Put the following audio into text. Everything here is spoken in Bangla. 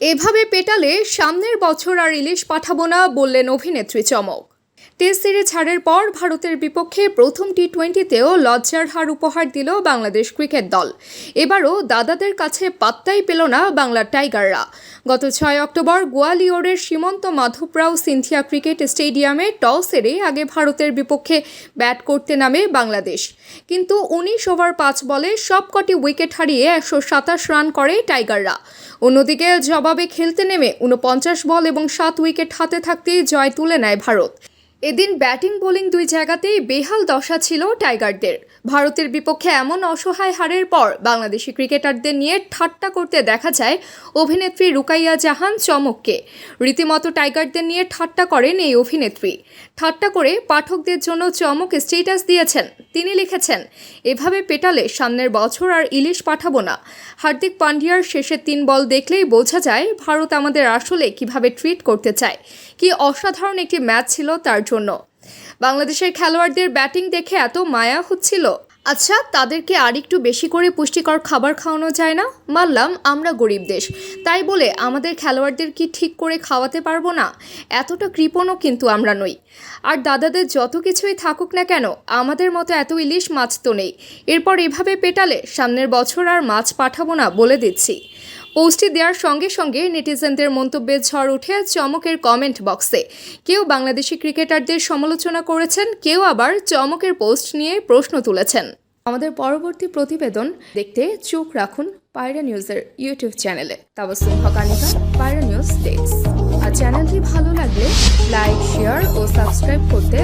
এভাবে পেটালে সামনের বছর আর ইলিশ পাঠাবো না বললেন অভিনেত্রী চমক। টেস্ট সিরিজ ছাড়ের পর ভারতের বিপক্ষে প্রথম টি টোয়েন্টিতেও লজ্জার হার উপহার দিল বাংলাদেশ ক্রিকেট দল। এবারও দাদাদের কাছে পাত্তাই পেল না বাংলার টাইগাররা। গত ছয় অক্টোবর গোয়ালিয়রের সীমন্ত মাধবরাও সিন্থিয়া ক্রিকেট স্টেডিয়ামে টস হেরে আগে ভারতের বিপক্ষে ব্যাট করতে নামে বাংলাদেশ। কিন্তু উনিশ ওভার পাঁচ বলে সবকটি উইকেট হারিয়ে একশো সাতাশ রান করে টাইগাররা। অন্যদিকে জবাবে খেলতে নেমে উনপঞ্চাশ বল এবং সাত উইকেট হাতে থাকতেই জয় তুলে নেয় ভারত। এদিন ব্যাটিং, বোলিং দুই জায়গাতেই বেহাল দশা ছিল টাইগারদের। ভারতের বিপক্ষে এমন অসহায় হারের পর বাংলাদেশি ক্রিকেটারদের নিয়ে ঠাট্টা করতে দেখা যায় অভিনেত্রী রুকাইয়া জাহান চমককে। রীতিমতো টাইগারদের নিয়ে ঠাট্টা করেন এই অভিনেত্রী। ঠাট্টা করে পাঠকদের জন্য চমক স্টেটাস দিয়েছেন তিনি লিখেছেন, এভাবে পেটালে সামনের বছর আর ইলিশ পাঠাবো না। হার্দিক পান্ডিয়ার শেষে তিন বল দেখলেই বোঝা যায় ভারত আমাদের আসলে কীভাবে ট্রিট করতে চায়। কি অসাধারণ একটি ম্যাচ ছিল তার জন্য। বাংলাদেশের খেলোয়াড়দের ব্যাটিং দেখে এত মায়া হচ্ছিল। আচ্ছা তাদেরকে আর একটু বেশি করে পুষ্টিকর খাবার খাওয়ানো যায় না? মানলাম, আমরা গরিব দেশ। তাই বলে আমাদের খেলোয়াড়দের কি ঠিক করে খাওয়াতে পারব না? এতটা কৃপণও কিন্তু আমরা নই। আর দাদাদের যত কিছুই থাকুক না কেন, আমাদের মতো এত ইলিশ মাছ তো নেই। এরপর এভাবে পেটালে সামনের বছর আর মাছ পাঠাবো না বলে দিচ্ছি। পোস্টটি দেওয়ার সঙ্গে সঙ্গে নেটিজেনদের মন্তব্যের ঝড় উঠে চমকের কমেন্ট বক্সে কেউ বাংলাদেশি ক্রিকেটারদের সমালোচনা করেছেন, কেউ আবার চমকের পোস্ট নিয়ে প্রশ্ন তুলেছেন। আমাদের পরবর্তী প্রতিবেদন দেখতে চোখ রাখুন পায়রা নিউজের ইউটিউব চ্যানেলে। তাবসুম হকানিকা পায়রা নিউজ ডেস্ক। আর চ্যানেলটি ভালো লাগলে লাইক, শেয়ার ও সাবস্ক্রাইব করতে